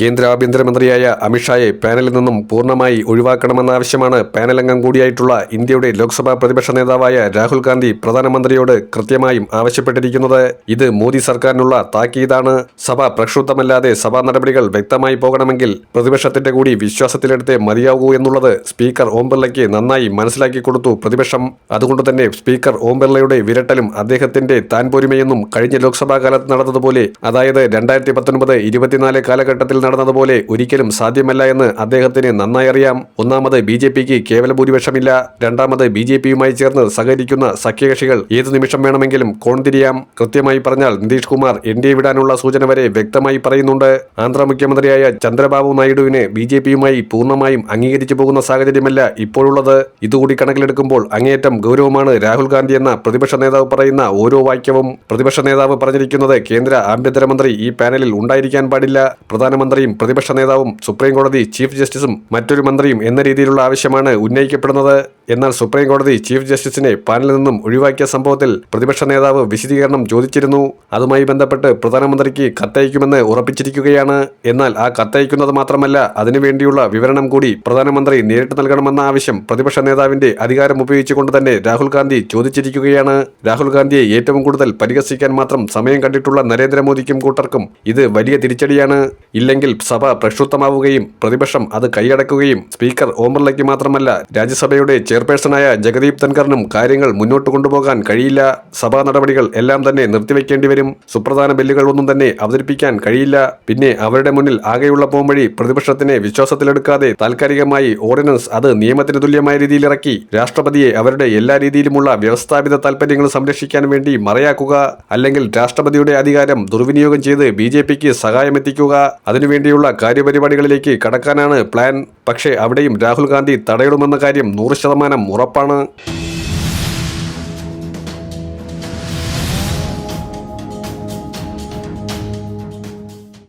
കേന്ദ്ര ആഭ്യന്തരമന്ത്രിയായ അമിത്ഷായെ പാനലിൽ നിന്നും പൂർണമായി ഒഴിവാക്കണമെന്ന പാനൽ അംഗം കൂടിയായിട്ടുള്ള ഇന്ത്യയുടെ ലോക്സഭാ പ്രതിപക്ഷ നേതാവായ രാഹുൽ ഗാന്ധി പ്രധാനമന്ത്രിയോട് കൃത്യമായും ആവശ്യപ്പെട്ടിരിക്കുന്നത്. ഇത് മോദി സർക്കാരിനുള്ള താക്കീതാണ്. സഭ പ്രക്ഷുബ്ധമല്ലാതെ സഭാ നടപടികൾ വ്യക്തമായി പോകണമെങ്കിൽ പ്രതിപക്ഷത്തിന്റെ കൂടി വിശ്വാസത്തിലെടുത്ത് മതിയാകൂ എന്നുള്ളത് സ്പീക്കർ ഓം ബിർളയ്ക്ക് നന്നായി മനസ്സിലാക്കി കൊടുത്തു പ്രതിപക്ഷം. അതുകൊണ്ട് തന്നെ സ്പീക്കർ ഓം ബിർളയുടെ വിരട്ടലും അദ്ദേഹത്തിന്റെ താൻ പോരുമയെന്നും കഴിഞ്ഞ ലോക്സഭാ കാലത്ത് നടന്നതുപോലെ അതായത് രണ്ടായിരത്തി പത്തൊൻപത് ഇരുപത്തിനാല് കാലഘട്ടത്തിൽ നടന്നതുപോലെ ഒരിക്കലും സാധ്യമല്ല എന്ന് അദ്ദേഹത്തിന് നന്നായി അറിയാം. ഒന്നാമത് ബി ജെ പിക്ക് കേവല ഭൂരിപക്ഷമില്ല. രണ്ടാമത് ബി ജെ പിയുമായി ചേർന്ന് സഹകരിക്കുന്ന സഖ്യകക്ഷികൾ ഏതു നിമിഷം വേണമെങ്കിലും കോൺതിരിയാം. കൃത്യമായി പറഞ്ഞാൽ Nitish Kumar N D A വിടാനുള്ള സൂചന വരെ വ്യക്തമായി പറയുന്നുണ്ട്. ആന്ധ്ര മുഖ്യമന്ത്രിയായ ചന്ദ്രബാബു നായിഡുവിനെ ബി ജെ പിയുമായി പൂർണമായും അംഗീകരിച്ചു പോകുന്ന സാഹചര്യമല്ല ഇപ്പോഴുള്ളത്. ഇതുകൂടി കണക്കിലെടുക്കുമ്പോൾ അങ്ങേയറ്റം ഗൗരവമാണ് രാഹുൽ ഗാന്ധി എന്ന പ്രതിപക്ഷ നേതാവ് പറയുന്ന ഓരോ വാക്യവും. പ്രതിപക്ഷ നേതാവ് പറഞ്ഞിരിക്കുന്നത് കേന്ദ്ര ആഭ്യന്തരമന്ത്രി ഈ പാനലിൽ ഉണ്ടായിരിക്കാൻ പാടില്ല. പ്രധാനമന്ത്രിയും പ്രതിപക്ഷ നേതാവും സുപ്രീം കോടതി ചീഫ് ജസ്റ്റിസും മറ്റൊരു മന്ത്രിയും എന്ന രീതിയിലുള്ള ആവശ്യമാണ് ഉന്നയിക്കപ്പെടുന്നത്. എന്നാൽ സുപ്രീം കോടതി ചീഫ് ജസ്റ്റിസിനെ പാനലിൽ നിന്നും ഒഴിവാക്കിയ സംഭവത്തിൽ പ്രതിപക്ഷ നേതാവ് വിശദീകരണം ചോദിച്ചിരുന്നു. അതുമായി ബന്ധപ്പെട്ട് പ്രധാനമന്ത്രിക്ക് കത്തയക്കുമെന്ന് ഉറപ്പിച്ചിരിക്കുകയാണ്. എന്നാൽ ആ കത്തയക്കുന്നത് മാത്രമല്ല അതിനുവേണ്ടിയുള്ള വിവരണം കൂടി പ്രധാനമന്ത്രി നേരിട്ട് നൽകണമെന്ന ആവശ്യം പ്രതിപക്ഷ നേതാവിന്റെ അധികാരം ഉപയോഗിച്ചുകൊണ്ട് തന്നെ രാഹുൽ ഗാന്ധി ചോദിച്ചിരിക്കുകയാണ്. രാഹുൽ ഗാന്ധിയെ ഏറ്റവും കൂടുതൽ പരിഹസിക്കാൻ മാത്രം സമയം കണ്ടിട്ടുള്ള നരേന്ദ്രമോദിക്കും കൂട്ടർക്കും ഇത് വലിയ തിരിച്ചടിയാണ്. ഇല്ലെങ്കിൽ സഭ പ്രക്ഷുബ്ധമാവുകയും പ്രതിപക്ഷം അത് കൈയടക്കുകയും സ്പീക്കർ ഓം ബിർളയ്ക്ക് മാത്രമല്ല രാജ്യസഭയുടെ ചെയർപേഴ്സണായ ജഗദീപ് ധൻഖറിനും കാര്യങ്ങൾ മുന്നോട്ട് കൊണ്ടുപോകാൻ കഴിയില്ല. സഭാ നടപടികൾ എല്ലാം തന്നെ നിർത്തിവെക്കേണ്ടി വരും. സുപ്രധാന ബില്ലുകൾ ഒന്നും തന്നെ അവതരിപ്പിക്കാൻ കഴിയില്ല. പിന്നെ അവരുടെ മുന്നിൽ ആകെയുള്ള പോംവഴി പ്രതിപക്ഷത്തിനെ വിശ്വാസത്തിലെടുക്കാതെ താൽക്കാലികമായി ഓർഡിനൻസ് അത് നിയമത്തിന് തുല്യമായ രീതിയിൽ ഇറക്കി രാഷ്ട്രപതിയെ അവരുടെ എല്ലാ രീതിയിലുമുള്ള വ്യവസ്ഥാപിത താൽപര്യങ്ങൾ സംരക്ഷിക്കാൻ വേണ്ടി മറയാക്കുക. അല്ലെങ്കിൽ രാഷ്ട്രപതിയുടെ അധികാരം ദുർവിനിയോഗം ചെയ്ത് ബി ജെ പിക്ക് സഹായമെത്തിക്കുക. അതിനുവേണ്ടിയുള്ള കാര്യപരിപാടികളിലേക്ക് കടക്കാനാണ് പ്ലാൻ. പക്ഷേ അവിടെയും രാഹുൽ ഗാന്ധി തടയിടുമെന്ന കാര്യം നൂറ് ശതമാനം ഉറപ്പാണ്.